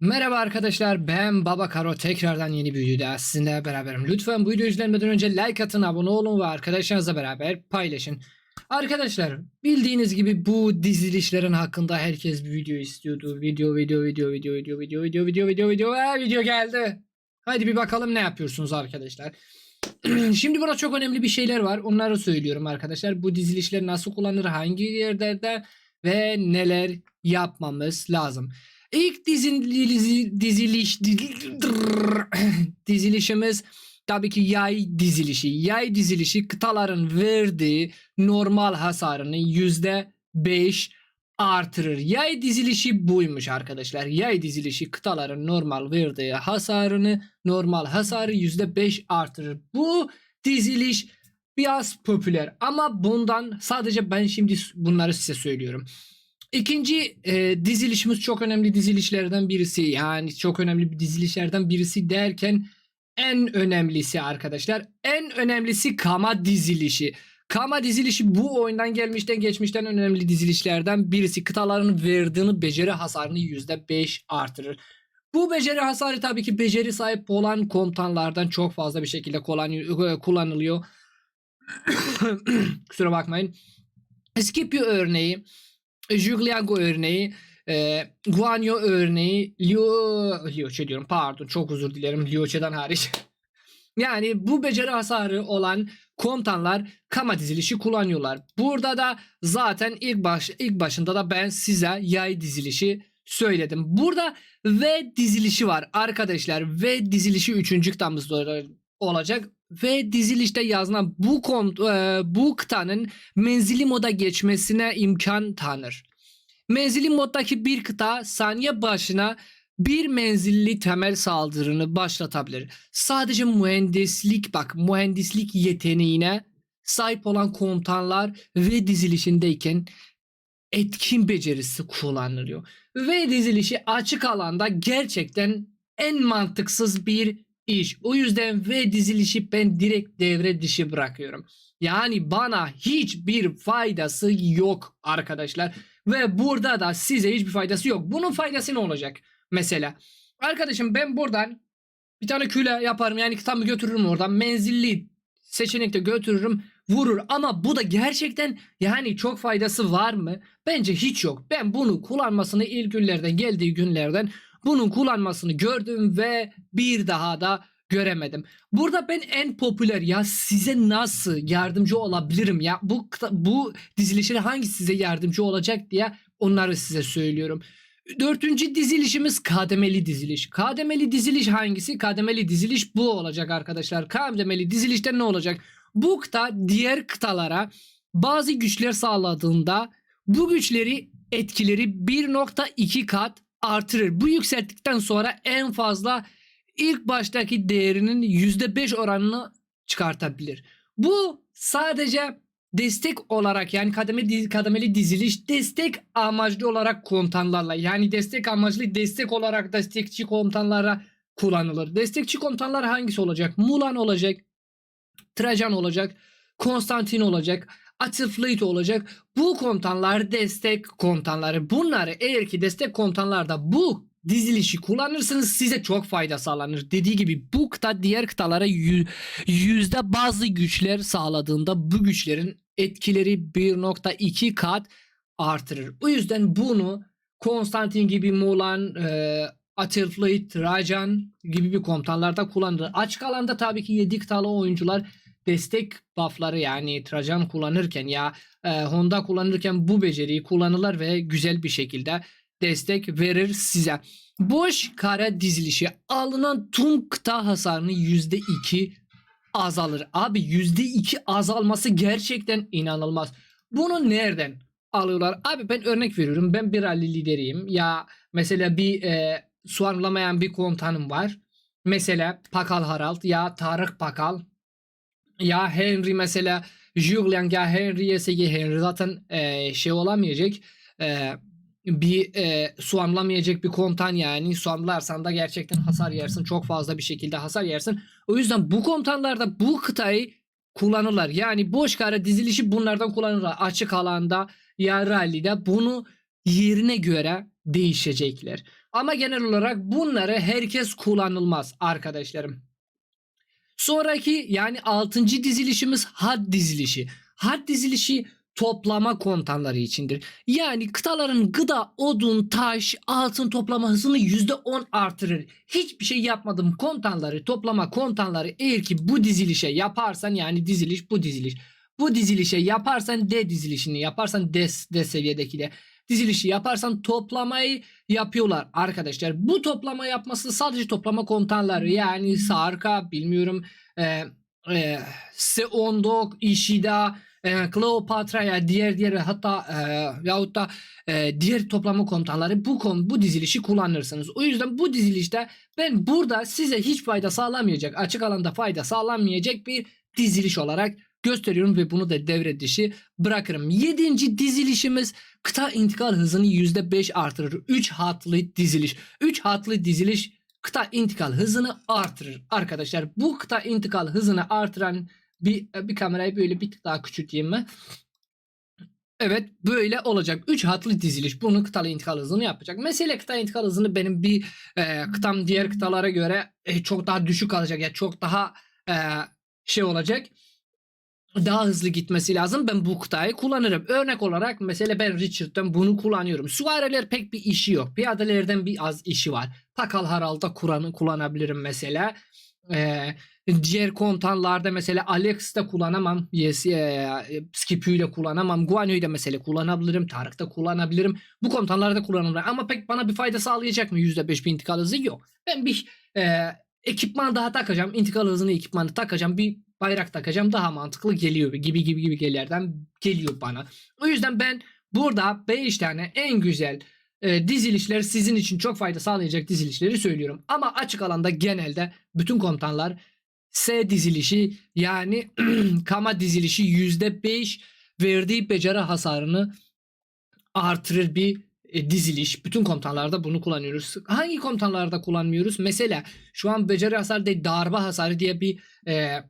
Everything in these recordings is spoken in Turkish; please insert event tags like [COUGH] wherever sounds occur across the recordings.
Merhaba arkadaşlar ben Baba Karo tekrardan yeni bir videoda sizinle beraberim. Lütfen bu videoyu izlemeden önce like atın, abone olun ve arkadaşlarınızla beraber paylaşın. Arkadaşlar bildiğiniz gibi bu dizilişlerin hakkında herkes bir video istiyordu. Video video video video video video video video video video ve video geldi. Hadi bir bakalım ne yapıyorsunuz arkadaşlar. Şimdi burada çok önemli bir şeyler var. Onları söylüyorum arkadaşlar. Bu dizilişler nasıl kullanılır, hangi yerlerde ve neler yapmamız lazım. İlk dizili, diziliş dizilişimiz tabii ki yay dizilişi. Yay dizilişi kıtaların verdiği normal hasarını yüzde beş artırır. Yay dizilişi buymuş arkadaşlar. Yay dizilişi kıtaların normal verdiği hasarını normal hasarı yüzde beş artırır. Bu diziliş biraz popüler ama bundan sadece ben şimdi bunları size söylüyorum. İkinci e, dizilişimiz çok önemli dizilişlerden birisi. Yani çok önemli bir dizilişlerden birisi derken en önemlisi arkadaşlar. En önemlisi Kama dizilişi. Kama dizilişi bu oyundan gelmişten geçmişten önemli dizilişlerden birisi. Kıtaların verdiğini beceri hasarını %5 artırır. Bu beceri hasarı tabii ki beceri sahip olan komutanlardan çok fazla bir şekilde kullanıyor- kullanılıyor. [COUGHS] Kusura bakmayın. Scipio örneği Jugliago örneği, e, Guanyo örneği, Liu, Lioche diyorum pardon çok özür dilerim Lioche'den hariç. [LAUGHS] yani bu beceri hasarı olan komutanlar kama dizilişi kullanıyorlar. Burada da zaten ilk baş ilk başında da ben size yay dizilişi söyledim. Burada V dizilişi var arkadaşlar. V dizilişi 3. kitabımızda olacak ve dizilişte yazılan bu kom e, bu kıtanın menzili moda geçmesine imkan tanır. Menzili moddaki bir kıta saniye başına bir menzilli temel saldırını başlatabilir. Sadece mühendislik bak mühendislik yeteneğine sahip olan komutanlar ve dizilişindeyken etkin becerisi kullanılıyor. Ve dizilişi açık alanda gerçekten en mantıksız bir iş. O yüzden ve dizilişi ben direkt devre dışı bırakıyorum. Yani bana hiçbir faydası yok arkadaşlar. Ve burada da size hiçbir faydası yok. Bunun faydası ne olacak? Mesela arkadaşım ben buradan bir tane küle yaparım. Yani kitabı götürürüm oradan. Menzilli seçenekte götürürüm vurur ama bu da gerçekten yani çok faydası var mı? Bence hiç yok. Ben bunu kullanmasını ilk günlerden geldiği günlerden bunun kullanmasını gördüm ve bir daha da göremedim. Burada ben en popüler ya size nasıl yardımcı olabilirim ya bu bu dizilişin hangi size yardımcı olacak diye onları size söylüyorum. Dördüncü dizilişimiz kademeli diziliş. Kademeli diziliş hangisi? Kademeli diziliş bu olacak arkadaşlar. Kademeli dizilişte ne olacak? Bu kıta diğer kıtalara bazı güçler sağladığında bu güçleri etkileri 1.2 kat artırır. Bu yükselttikten sonra en fazla ilk baştaki değerinin %5 oranını çıkartabilir. Bu sadece destek olarak yani kademeli, kademeli diziliş destek amaçlı olarak komutanlarla yani destek amaçlı destek olarak destekçi komutanlara kullanılır. Destekçi komutanlar hangisi olacak? Mulan olacak, Trajan olacak, Konstantin olacak, Atifleet olacak. Bu komutanlar destek komutanları. Bunları eğer ki destek komutanlarda bu dizilişi kullanırsanız size çok fayda sağlanır. Dediği gibi bu kıta diğer kıtalara yüzde bazı güçler sağladığında bu güçlerin etkileri 1.2 kat artırır. O yüzden bunu Konstantin gibi Mulan, e, Atilfleet, Trajan gibi bir komutanlarda kullanılır. Açık alanda tabii ki 7 kıtalı oyuncular destek buffları yani Trajan kullanırken ya e, Honda kullanırken bu beceriyi kullanırlar ve güzel bir şekilde destek verir size. Boş kare dizilişi alınan tüm kıta hasarını %2 azalır. Abi %2 azalması gerçekten inanılmaz. Bunu nereden alıyorlar? Abi ben örnek veriyorum. Ben bir rally lideriyim. Ya mesela bir e, suarlamayan bir komutanım var. Mesela Pakal Harald ya Tarık Pakal ya Henry mesela Julian ya Henry YSG Henry zaten e, şey olamayacak e, bir e, suamlamayacak bir komutan yani. Suamlarsan da gerçekten hasar yersin çok fazla bir şekilde hasar yersin. O yüzden bu komutanlarda bu kıtayı kullanırlar. Yani boş kare dizilişi bunlardan kullanırlar. Açık alanda ya rally'de bunu yerine göre değişecekler. Ama genel olarak bunları herkes kullanılmaz arkadaşlarım. Sonraki yani 6. dizilişimiz had dizilişi. Had dizilişi toplama kontanları içindir. Yani kıtaların gıda, odun, taş, altın toplama hızını %10 artırır. Hiçbir şey yapmadım kontanları toplama kontanları eğer ki bu dizilişe yaparsan yani diziliş bu diziliş. Bu dizilişe yaparsan D dizilişini yaparsan D, D seviyedekiyle dizilişi yaparsan toplamayı yapıyorlar arkadaşlar. Bu toplama yapması sadece toplama kontanları yani Sarka bilmiyorum e, e, Seondok, Ishida, e, Kleopatra ya diğer diğer hatta e, yahut da e, diğer toplama komutanları bu konu bu dizilişi kullanırsınız. O yüzden bu dizilişte ben burada size hiç fayda sağlamayacak, açık alanda fayda sağlamayacak bir diziliş olarak gösteriyorum ve bunu da devre dışı bırakırım. Yedinci dizilişimiz kıta intikal hızını %5 artırır. 3 hatlı diziliş. 3 hatlı diziliş kıta intikal hızını artırır. Arkadaşlar bu kıta intikal hızını artıran bir, bir kamerayı böyle bir tık daha küçülteyim mi? Evet böyle olacak. 3 hatlı diziliş. Bunu kıtalı intikal hızını yapacak. Mesela kıta intikal hızını benim bir e, kıtam diğer kıtalara göre e, çok daha düşük alacak. Yani çok daha e, şey olacak. Daha hızlı gitmesi lazım. Ben bu kıtayı kullanırım. Örnek olarak mesela ben Richard'dan bunu kullanıyorum. Süvariler pek bir işi yok. Piyadelerden bir az işi var. Takal Harald'da Kur'an'ı kullanabilirim mesela. Eee diğer kontanlarda mesela Alex'te kullanamam. Yes, e, Skipio ile kullanamam. Guanyo'yu da mesela kullanabilirim. Tarık'ta kullanabilirim. Bu kontanlarda kullanılır. Ama pek bana bir fayda sağlayacak mı? %5 bir intikal hızı yok. Ben bir e, ekipman daha takacağım. İntikal hızını ekipmanı takacağım. Bir bayrak takacağım. Daha mantıklı geliyor. Gibi gibi gibi gelirden geliyor bana. O yüzden ben burada 5 tane en güzel e, dizilişler sizin için çok fayda sağlayacak dizilişleri söylüyorum. Ama açık alanda genelde bütün komutanlar S dizilişi yani [CLEARS THROAT] kama dizilişi %5 verdiği beceri hasarını artırır bir e, diziliş. Bütün komutanlarda bunu kullanıyoruz. Hangi komutanlarda kullanmıyoruz? Mesela şu an beceri hasarı değil darbe hasarı diye bir e,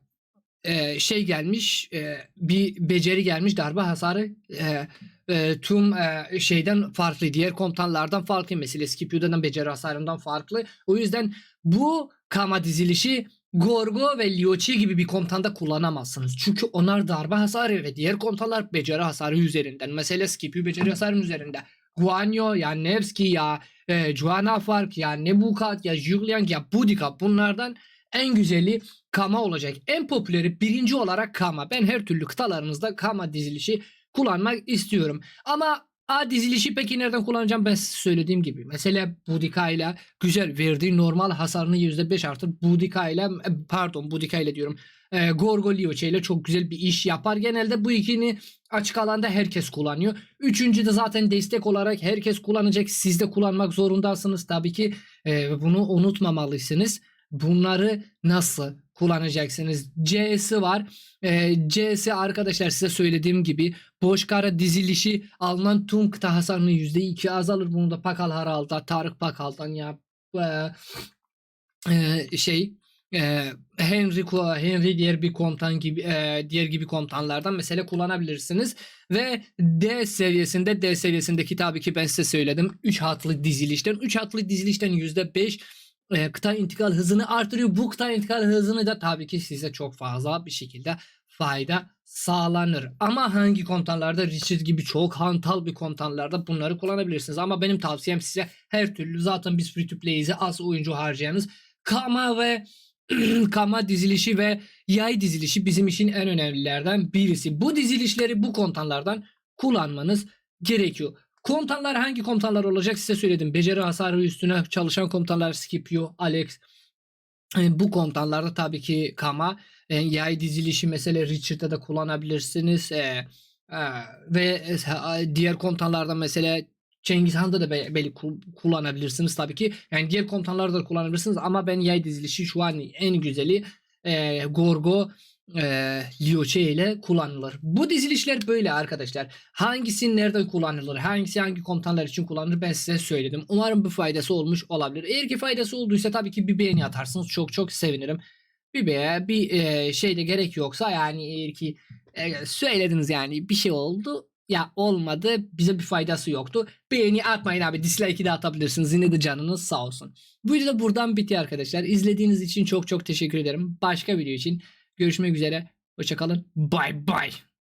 e, şey gelmiş. E, bir beceri gelmiş darbe hasarı e, e, tüm e, şeyden farklı. Diğer komutanlardan farklı. Mesela Scipio'dan beceri hasarından farklı. O yüzden bu kama dizilişi Gorgo ve Lyochi gibi bir komutanda kullanamazsınız. Çünkü onlar darbe hasarı ve diğer komutanlar beceri hasarı üzerinden. Mesela Scipio beceri hasarının üzerinde. Guanyo ya Nevski ya e, Joanna Fark ya Nebukat ya Julian ya Budika bunlardan en güzeli Kama olacak. En popüleri birinci olarak Kama. Ben her türlü kıtalarınızda Kama dizilişi kullanmak istiyorum. Ama A dizilişi peki nereden kullanacağım ben size söylediğim gibi. Mesela Budika ile güzel verdiği normal hasarını %5 artır. Budika ile e, pardon Budika ile diyorum. E, Gorgo Lioche ile çok güzel bir iş yapar. Genelde bu ikini açık alanda herkes kullanıyor. Üçüncü de zaten destek olarak herkes kullanacak. Siz de kullanmak zorundasınız tabii ki. E, bunu unutmamalısınız. Bunları nasıl kullanacaksınız? C'si var. E, C'si arkadaşlar size söylediğim gibi boş kara dizilişi alınan tüm kıta hasarını %2 azalır. Bunu da Pakal Haral'da, Tarık Pakal'dan ya e, e, şey e, Henry Henry diğer bir komutan gibi e, diğer gibi komutanlardan mesela kullanabilirsiniz ve D seviyesinde D seviyesindeki tabii ki ben size söyledim 3 hatlı dizilişten 3 hatlı dizilişten %5 e, kıta intikal hızını artırıyor. Bu kıta intikal hızını da tabii ki size çok fazla bir şekilde fayda sağlanır. Ama hangi komutanlarda Richard gibi çok hantal bir komutanlarda bunları kullanabilirsiniz. Ama benim tavsiyem size her türlü zaten biz free to play'e az oyuncu harcayanız Kama ve [CLEARS THROAT] Kama dizilişi ve yay dizilişi bizim için en önemlilerden birisi. Bu dizilişleri bu komutanlardan kullanmanız gerekiyor. Komutanlar hangi komutanlar olacak size söyledim. Beceri hasarı üstüne çalışan komutanlar Scipio, Alex. E, bu komutanlarda tabii ki Kama. E, yay dizilişi mesela Richard'da da kullanabilirsiniz. E, e, ve e, diğer komutanlarda mesela Cengiz Han'da da be, belki kullanabilirsiniz tabii ki. Yani diğer komutanlarda da kullanabilirsiniz ama ben yay dizilişi şu an en güzeli e, Gorgo e, Lioche ile kullanılır. Bu dizilişler böyle arkadaşlar. Hangisi nerede kullanılır? Hangisi hangi komutanlar için kullanılır? Ben size söyledim. Umarım bu faydası olmuş olabilir. Eğer ki faydası olduysa tabii ki bir beğeni atarsınız. Çok çok sevinirim. Bir beğe, bir e, şey de gerek yoksa yani eğer ki e, söylediniz yani bir şey oldu ya olmadı. Bize bir faydası yoktu. Beğeni atmayın abi. Dislike'i de atabilirsiniz. Yine de canınız sağ olsun. Bu video da buradan bitiyor arkadaşlar. İzlediğiniz için çok çok teşekkür ederim. Başka video için görüşmek üzere. Hoşçakalın. Bye bye.